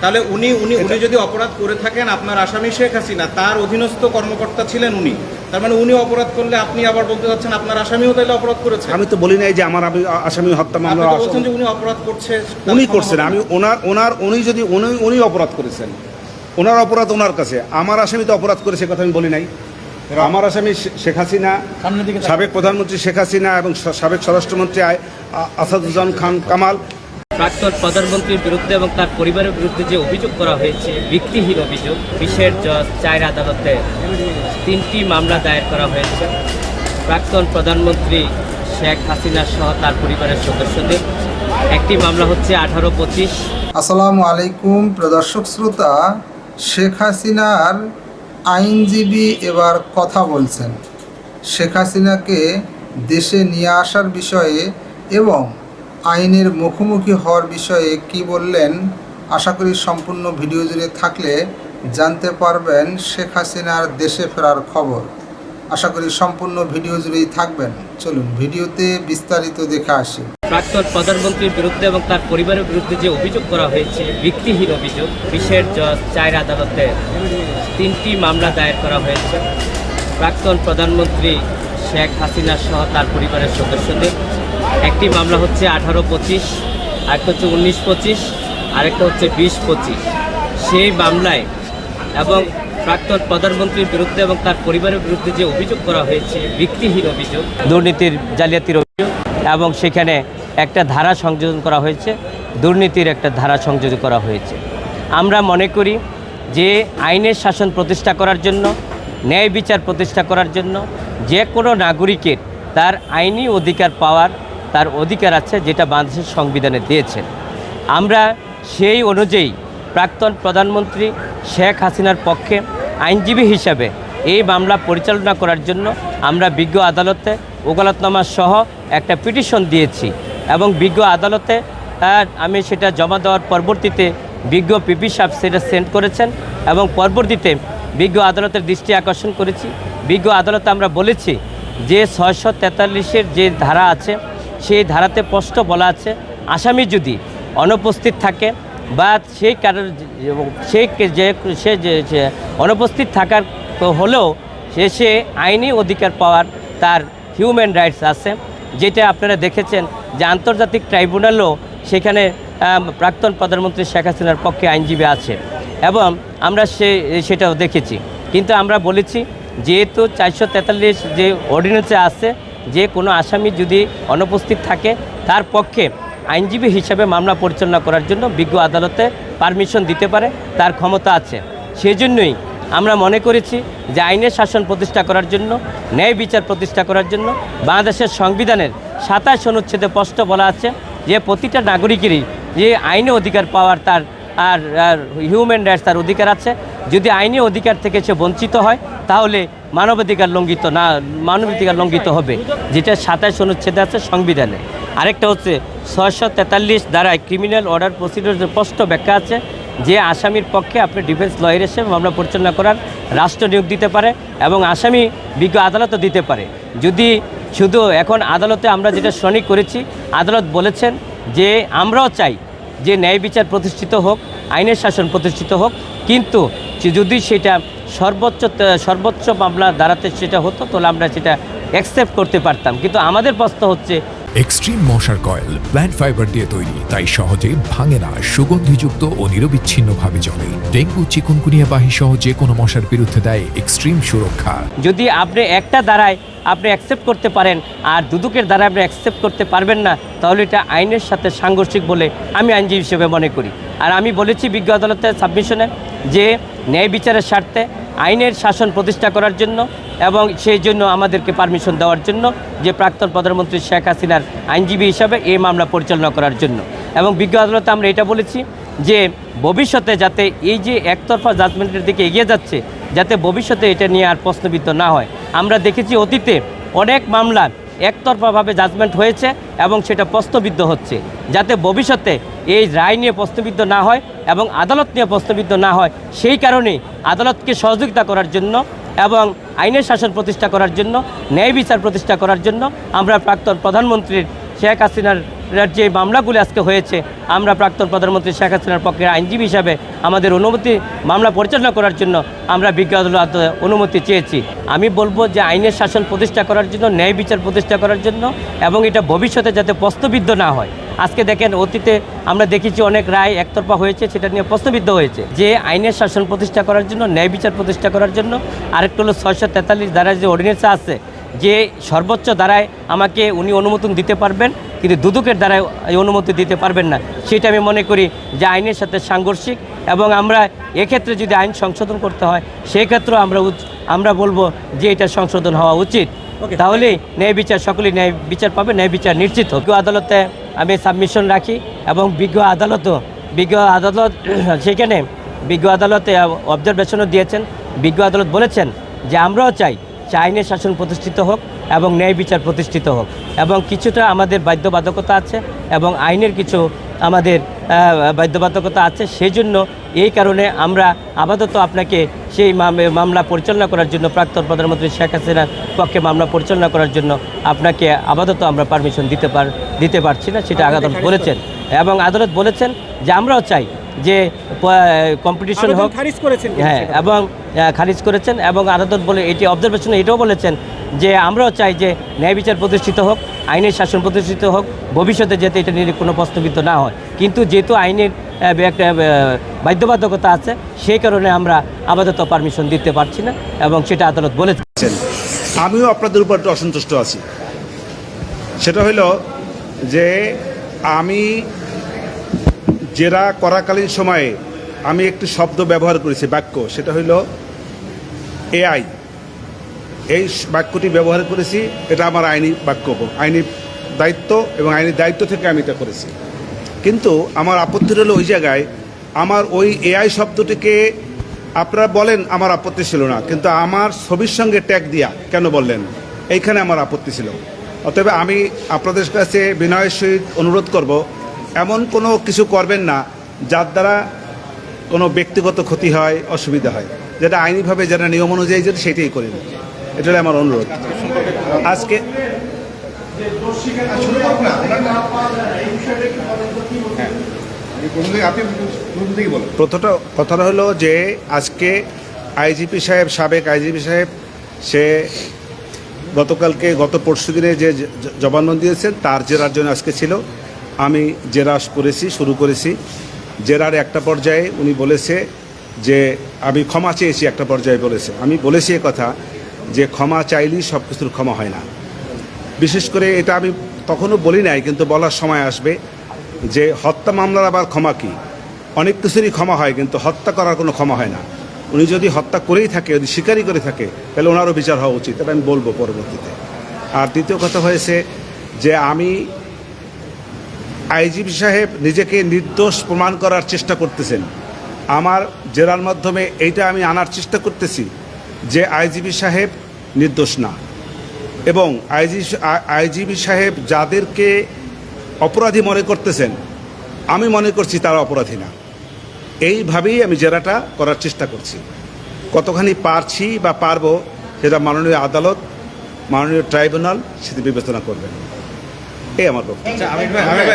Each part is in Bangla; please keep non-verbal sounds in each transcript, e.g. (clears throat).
তাহলে উনি উনি উনি যদি অপরাধ করে থাকেন আপনার আসামি শেখ হাসিনা তার অধীনস্থ কর্মকর্তা ছিলেন উনি। তার মানে উনি অপরাধ করলে আপনি আবার বলতে চাচ্ছেন আপনার আসামিও তাহলে অপরাধ করেছে। আমি তো বলি নাই যে আমার আমি আসামি হত্যা মামলা বলছেন যে উনি অপরাধ করছে উনি করছেন। আমি ওনার ওনার উনি যদি উনি উনি অপরাধ করেছেন ওনার অপরাধ ওনার কাছে। আমার আসামি তো অপরাধ করেছে কথা আমি বলি নাই। আমার আসামি শেখ হাসিনা সাবেক প্রধানমন্ত্রী শেখ হাসিনা এবং সাবেক স্বরাষ্ট্রমন্ত্রী আসাদুজ্জামান খান কামাল প্রাক্তন প্রধানমন্ত্রীর বিরুদ্ধে এবং তার পরিবারের বিরুদ্ধে যে অভিযোগ করা হয়েছে, ভিত্তিহীন অভিযোগ বিশেষ জজ, চায়ের আদালতে তিনটি মামলা দায়ের করা হয়েছে। প্রাক্তন প্রধানমন্ত্রী শেখ হাসিনা সহ তার পরিবারের সদস্যদের। একটি মামলা হচ্ছে আঠারো পঁচিশ। আসসালামু আলাইকুম প্রদর্শক শ্রোতা, শেখ হাসিনার আইনজীবী এবার কথা বলছেন। শেখ হাসিনাকে দেশে নিয়ে আসার বিষয়ে এবং আইনের মুখোমুখি হওয়ার বিষয়ে কি বললেন? আশা করি সম্পূর্ণ ভিডিও জুড়ে থাকলে জানতে পারবেন শেখ হাসিনার দেশে ফেরার খবর। আশা করি সম্পূর্ণ ভিডিও জুড়েই থাকবেন। চলুন ভিডিওতে বিস্তারিত দেখে আসি। প্রাক্তন প্রধানমন্ত্রীর বিরুদ্ধে এবং তার পরিবারের বিরুদ্ধে যে অভিযোগ করা হয়েছে, ভিত্তিহীন অভিযোগ বিশেষ জজ চায়ের আদালতে তিনটি মামলা দায়ের করা হয়েছে। প্রাক্তন প্রধানমন্ত্রী শেখ হাসিনা সহ তার পরিবারের সদস্যদের একটি মামলা হচ্ছে আঠারো পঁচিশ, আরেকটা হচ্ছে উনিশ পঁচিশ, আরেকটা হচ্ছে বিশ পঁচিশ। সেই মামলায় এবং প্রাক্তন প্রধানমন্ত্রীর বিরুদ্ধে এবং তার পরিবারের বিরুদ্ধে যে অভিযোগ করা হয়েছে, ভিত্তিহীন অভিযোগ, দুর্নীতির জালিয়াতির অভিযোগ এবং সেখানে একটা ধারা সংযোজন করা হয়েছে, দুর্নীতির একটা ধারা সংযোজন করা হয়েছে। আমরা মনে করি যে আইনের শাসন প্রতিষ্ঠা করার জন্য, ন্যায় বিচার প্রতিষ্ঠা করার জন্য যে কোনো নাগরিকের তার আইনি অধিকার পাওয়ার তার অধিকার আছে যেটা বাংলাদেশের সংবিধানে দিয়েছেন আমরা সেই অনুযায়ী প্রাক্তন প্রধানমন্ত্রী শেখ হাসিনার পক্ষে আইনজীবী হিসাবে এই মামলা পরিচালনা করার জন্য আমরা বিজ্ঞ আদালতে ওকালতনামা সহ একটা পিটিশন দিয়েছি এবং বিজ্ঞ আদালতে আমি সেটা জমা দেওয়ার পরবর্তীতে বিজ্ঞ পিপি সাহেব সেটা সেন্ড করেছেন এবং পরবর্তীতে বিজ্ঞ আদালতের দৃষ্টি আকর্ষণ করেছি। বিজ্ঞ আদালতে আমরা বলেছি যে ছয়শো তেতাল্লিশের যে ধারা আছে সেই ধারাতে স্পষ্ট বলা আছে, আসামি যদি অনুপস্থিত থাকে বা সেই কারণ সে কে- যে, সে যে অনুপস্থিত থাকার হলেও সে সে আইনি অধিকার পাওয়ার তার হিউম্যান রাইটস আছে। যেটা আপনারা দেখেছেন যে আন্তর্জাতিক ট্রাইব্যুনালও সেখানে প্রাক্তন প্রধানমন্ত্রী শেখ হাসিনার পক্ষে আইনজীবী আছে এবং আমরা সে, সেটাও দেখেছি। কিন্তু আমরা বলেছি, যেহেতু চারশো তেতাল্লিশ যে অর্ডিন্যান্সে আছে যে কোনো আসামি যদি অনুপস্থিত থাকে, তার পক্ষে আইনজীবী হিসাবে মামলা পরিচালনা করার জন্য বিজ্ঞ আদালতে পারমিশন দিতে পারে, তার ক্ষমতা আছে। সেই জন্যই আমরা মনে করেছি যে আইনের শাসন প্রতিষ্ঠা করার জন্য, ন্যায় বিচার প্রতিষ্ঠা করার জন্য বাংলাদেশের সংবিধানের সাতাশ অনুচ্ছেদে স্পষ্ট বলা আছে যে প্রতিটা নাগরিকেরই যে আইনে অধিকার পাওয়ার তার আর হিউম্যান রাইটস তার অধিকার আছে। যদি আইনি অধিকার থেকে সে বঞ্চিত হয়, তাহলে মানবাধিকার লঙ্ঘিত না, মানবাধিকার লঙ্ঘিত হবে। যেটা সাতাশ অনুচ্ছেদ আছে সংবিধানে। আরেকটা হচ্ছে ছয়শো তেতাল্লিশ দ্বারায় ক্রিমিনাল অর্ডার প্রসিডিওর স্পষ্ট ব্যাখ্যা আছে। যে আসামির পক্ষে আপনি ডিফেন্স লয়ার এসে মামলা পরিচালনা করার রাষ্ট্র নিয়োগ দিতে পারে এবং আসামি বিজ্ঞ আদালতও দিতে পারে। যদি শুধু এখন আদালতে আমরা যেটা শুনানি করেছি, আদালত বলেছেন যে আমরাও চাই যে ন্যায় বিচার প্রতিষ্ঠিত হোক, আইনের শাসন প্রতিষ্ঠিত হোক, কিন্তু যদি সেটা সর্বোচ্চ সর্বোচ্চ মামলা দাঁড়াতে সেটা হতো তাহলে আমরা সেটা অ্যাকসেপ্ট করতে পারতাম। কিন্তু আমাদের প্রশ্ন হচ্ছে এক্সট্রিম মশার কয়েল প্ল্যান্ট ফাইবার দিয়ে তৈরি তাই সহজে ভাঙে না সুগন্ধিযুক্ত ও নিরবিচ্ছিন্নভাবে জ্বলে। ডেঙ্গু চিকুনকুনিয়া বাহি সহ যে কোনো মশার বিরুদ্ধে দেয় এক্সট্রিম সুরক্ষা। যদি আপনি একটা দ্বারায় আপনি অ্যাকসেপ্ট করতে পারেন আর দুদুকের দ্বারা আপনি অ্যাকসেপ্ট করতে পারবেন না তাহলে এটা আইনের সাথে সাংঘর্ষিক বলে আমি আইনজীবী হিসেবে মনে করি। আর আমি বলেছি বিজ্ঞ আদালতের সাবমিশনে যে ন্যায় বিচারের স্বার্থে আইনের শাসন প্রতিষ্ঠা করার জন্য এবং সেই জন্য আমাদেরকে পারমিশন দেওয়ার জন্য যে প্রাক্তন প্রধানমন্ত্রী শেখ হাসিনার আইনজীবী হিসাবে এই মামলা পরিচালনা করার জন্য। এবং বিজ্ঞ আদালতে আমরা এটা বলেছি যে ভবিষ্যতে যাতে এই যে একতরফা জাজমেন্টের দিকে এগিয়ে যাচ্ছে, যাতে ভবিষ্যতে এটা নিয়ে আর প্রশ্নবিদ্ধ না হয়। আমরা দেখেছি অতীতে অনেক মামলা একতরফাভাবে জাজমেন্ট হয়েছে এবং সেটা প্রশ্নবিদ্ধ হচ্ছে। যাতে ভবিষ্যতে এই রায় নিয়ে প্রশ্নবিদ্ধ না হয় এবং আদালত নিয়ে প্রশ্নবিদ্ধ না হয়, সেই কারণে আদালতকে সহযোগিতা করার জন্য এবং আইনের শাসন প্রতিষ্ঠা করার জন্য, ন্যায় বিচার প্রতিষ্ঠা করার জন্য আমরা প্রাক্তন প্রধানমন্ত্রীর শেখ হাসিনার যে মামলাগুলি আজকে হয়েছে, আমরা প্রাক্তন প্রধানমন্ত্রী শেখ হাসিনার পক্ষে আইনজীবী হিসাবে আমাদের অনুমতি, মামলা পরিচালনা করার জন্য আমরা বিজ্ঞ আদালত অনুমতি চেয়েছি। আমি বলব যে আইনের শাসন প্রতিষ্ঠা করার জন্য, ন্যায় বিচার প্রতিষ্ঠা করার জন্য এবং এটা ভবিষ্যতে যাতে প্রশ্নবিদ্ধ না হয়। আজকে দেখেন অতীতে আমরা দেখেছি অনেক রায় একতরফা হয়েছে, সেটা নিয়ে প্রশ্নবিদ্ধ হয়েছে। যে আইনের শাসন প্রতিষ্ঠা করার জন্য, ন্যায় বিচার প্রতিষ্ঠা করার জন্য, আরেকটা হলো ছয়শো তেতাল্লিশ দ্বারা যে অর্ডিনেন্স আছে, যে সর্বোচ্চ দ্বারায় আমাকে উনি অনুমোদন দিতে পারবেন, কিন্তু দুদকের দ্বারায় এই অনুমতি দিতে পারবেন না। সেটা আমি মনে করি যে আইনের সাথে সাংঘর্ষিক এবং আমরা এক্ষেত্রে যদি আইন সংশোধন করতে হয় সেই ক্ষেত্রেও আমরা আমরা বলব যে এটা সংশোধন হওয়া উচিত। তাহলেই ন্যায় বিচার, সকলেই ন্যায় বিচার পাবে, ন্যায় বিচার নিশ্চিত হোক। আদালতে আমি সাবমিশন রাখি এবং বিজ্ঞ আদালতও, বিজ্ঞ আদালত, (clears throat) সেখানে বিজ্ঞ আদালতে অবজারভেশনও দিয়েছেন। বিজ্ঞ আদালত বলেছেন যে আমরাও চাই আইনের শাসন প্রতিষ্ঠিত হোক এবং ন্যায় বিচার প্রতিষ্ঠিত হোক। এবং কিছুটা আমাদের বাধ্যবাধকতা আছে এবং আইনের কিছু আমাদের বাধ্যবাধকতা আছে সেই জন্য এই কারণে আমরা আপাতত আপনাকে সেই মামলা পরিচালনা করার জন্য প্রাক্তন প্রধানমন্ত্রী শেখ হাসিনার পক্ষে মামলা পরিচালনা করার জন্য আপনাকে আপাতত আমরা পারমিশন দিতে পার দিতে পারছি না সেটা আদালত বলেছেন। এবং আদালত বলেছেন যে আমরাও চাই যে কম্পিটিশন হোক খারিজ করেছেন হ্যাঁ এবং খারিজ করেছেন এবং আদালত বলে এটি অবজারভেশনে এটাও বলেছেন যে আমরাও চাই যে ন্যায় বিচার প্রতিষ্ঠিত হোক, আইনের শাসন প্রতিষ্ঠিত হোক, ভবিষ্যতে যাতে এটা নিয়ে কোনো প্রশ্নবিদ্ধ না হয়। কিন্তু যেহেতু আইনের একটা বাধ্যবাধকতা আছে, সেই কারণে আমরা আপাতত পারমিশন দিতে পারছি না এবং সেটা আদালত বলেছে। আছেন। আমিও আপনাদের উপর একটু অসন্তুষ্ট আছি। সেটা হইল যে আমি জেরা করাকালীন সময়ে আমি একটি শব্দ ব্যবহার করেছি, বাক্য। সেটা হইল এআই। এই বাক্যটি ব্যবহার করেছি, এটা আমার আইনি বাক্য আইনি দায়িত্ব এবং আইনি দায়িত্ব থেকে আমি এটা করেছি। কিন্তু আমার আপত্তি হলো ওই জায়গায়, আমার ওই এআই শব্দটিকে আপনারা বলেন আমার আপত্তি ছিল না, কিন্তু আমার ছবির সঙ্গে ট্যাগ দিয়া কেন বললেন? এইখানে আমার আপত্তি ছিল। অতএব আমি আপনাদের কাছে বিনয়ের সহিত অনুরোধ করব, এমন কোনো কিছু করবেন না যার দ্বারা কোনো ব্যক্তিগত ক্ষতি হয়, অসুবিধা হয়। যেটা আইনিভাবে যারা নিয়ম অনুযায়ী যেটা সেটাই করেন। এটা হলো আমার অনুরোধ। আজকে কথাটা হলো যে, আজকে আইজিপি সাহেব, সাবেক আইজিপি সাহেব, সে গতকালকে, গত পরশু দিনে যে জবানবন্দি দিয়েছেন, তার জেরার জন্য আজকে ছিল। আমি জেরা করেছি, শুরু করেছি। জেরার একটা পর্যায়ে উনি বলেছে যে, আমি ক্ষমা চেয়েছি একটা পর্যায়ে বলেছে। আমি বলেছি কথা যে ক্ষমা চাইলেই সব কিছুর ক্ষমা হয় না। বিশেষ করে এটা আমি তখনও বলি নাই, কিন্তু বলার সময় আসবে যে হত্যা মামলার আবার ক্ষমা কি? অনেক কিছুরই ক্ষমা হয়, কিন্তু হত্যা করার কোনো ক্ষমা হয় না। উনি যদি হত্যা করেই থাকে, যদি স্বীকারই করে থাকে, তাহলে ওনারও বিচার হওয়া উচিত, এটা আমি বলব পরবর্তীতে। আর দ্বিতীয় কথা হয়েছে যে আমি আইজিপি সাহেব নিজেকে নির্দোষ প্রমাণ করার চেষ্টা করতেছেন। আমার জেরার মাধ্যমে এইটা আমি আনার চেষ্টা করতেছি। যে আইজিবি সাহেব নির্দোষ না। এবং আইজি আইজিবি সাহেব যাদেরকে অপরাধী মনে করতেছেন, আমি মনে করছি তারা অপরাধী না। এইভাবেই আমি জেরাটা করার চেষ্টা করছি। কতখানি পারছি বা পারব সেটা মাননীয় আদালত, মাননীয় ট্রাইব্যুনাল সেটি বিবেচনা করবেন। এই আমার আচ্ছা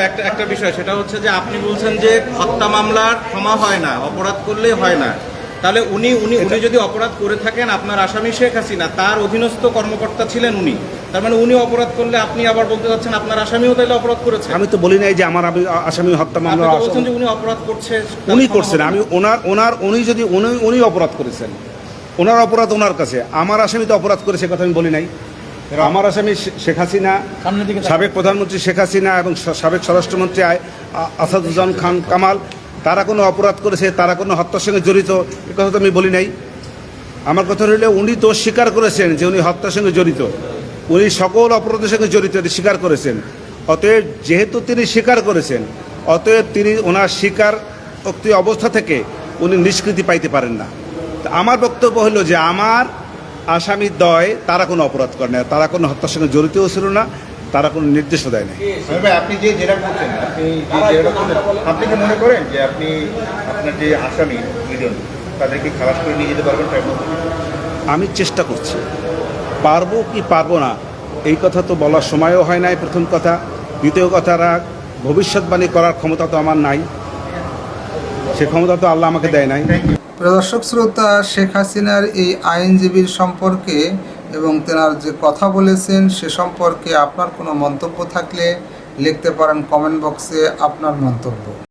একটা একটা বিষয়, সেটা হচ্ছে যে আপনি বলছেন যে হত্যা মামলার ক্ষমা হয় না, অপরাধ করলেই হয় না। তাহলে উনি উনি উনি যদি অপরাধ করে থাকেন আপনার আসামি শেখ হাসিনা তার অধীনস্থ কর্মকর্তা ছিলেন উনি। তার মানে উনি অপরাধ করলে আপনি আবার বলতে চাচ্ছেন আপনার আসামিও তাহলে অপরাধ করেছে। আমি তো বলি নাই যে আমার আমি আসামি হত্যা মামলা বলছেন যে উনি অপরাধ করছে উনি করছেন। আমি ওনার ওনার উনি যদি উনি উনি অপরাধ করেছেন ওনার অপরাধ ওনার কাছে। আমার আসামি তো অপরাধ করে সে কথা আমি বলি নাই। আমার আসামি শেখ হাসিনা সাবেক প্রধানমন্ত্রী শেখ হাসিনা এবং সাবেক স্বরাষ্ট্রমন্ত্রী আই- আ- আসাদুজ্জামান খান কামাল তারা কোনো অপরাধ করেছে, তারা কোনো হত্যার সঙ্গে জড়িত, এ কথা তো আমি বলি নাই। আমার কথা হলো উনি তো স্বীকার করেছেন যে উনি হত্যার সঙ্গে জড়িত। উনি সকল অপরাধের সঙ্গে জড়িত, এটি স্বীকার করেছেন। অতএব যেহেতু তিনি স্বীকার করেছেন, অতএব তিনি ওনার স্বীকার অবস্থা থেকে উনি নিষ্কৃতি পাইতে পারেন না। আমার বক্তব্য হলো যে আমার আসামি দয় তারা কোনো অপরাধ করে না তারা কোনো হত্যার সঙ্গে জড়িতও ছিল না তারা কোনো নির্দেশও দেয় নাই। আপনি যে জেরা করছেন আপনি যে জেরা আপনি কি মনে করেন যে আপনি আপনার যে আসামি দুজন তাদেরকে খালাস করে নিয়ে যেতে পারবেন আমি চেষ্টা করছি। পারব কি পারব না এই কথা তো বলার সময়ও হয় নাই প্রথম কথা। দ্বিতীয় কথারা ভবিষ্যৎবাণী করার ক্ষমতা তো আমার নাই। সে ক্ষমতা তো আল্লাহ আমাকে দেয় নাই। প্রদর্শক শ্রোতা শেখ হাসিনার এই আইনজীবীর সম্পর্কে এবং তেনার যে কথা বলেছেন সে সম্পর্কে আপনার কোনো মন্তব্য থাকলে লিখতে পারেন কমেন্ট বক্সে আপনার মন্তব্য।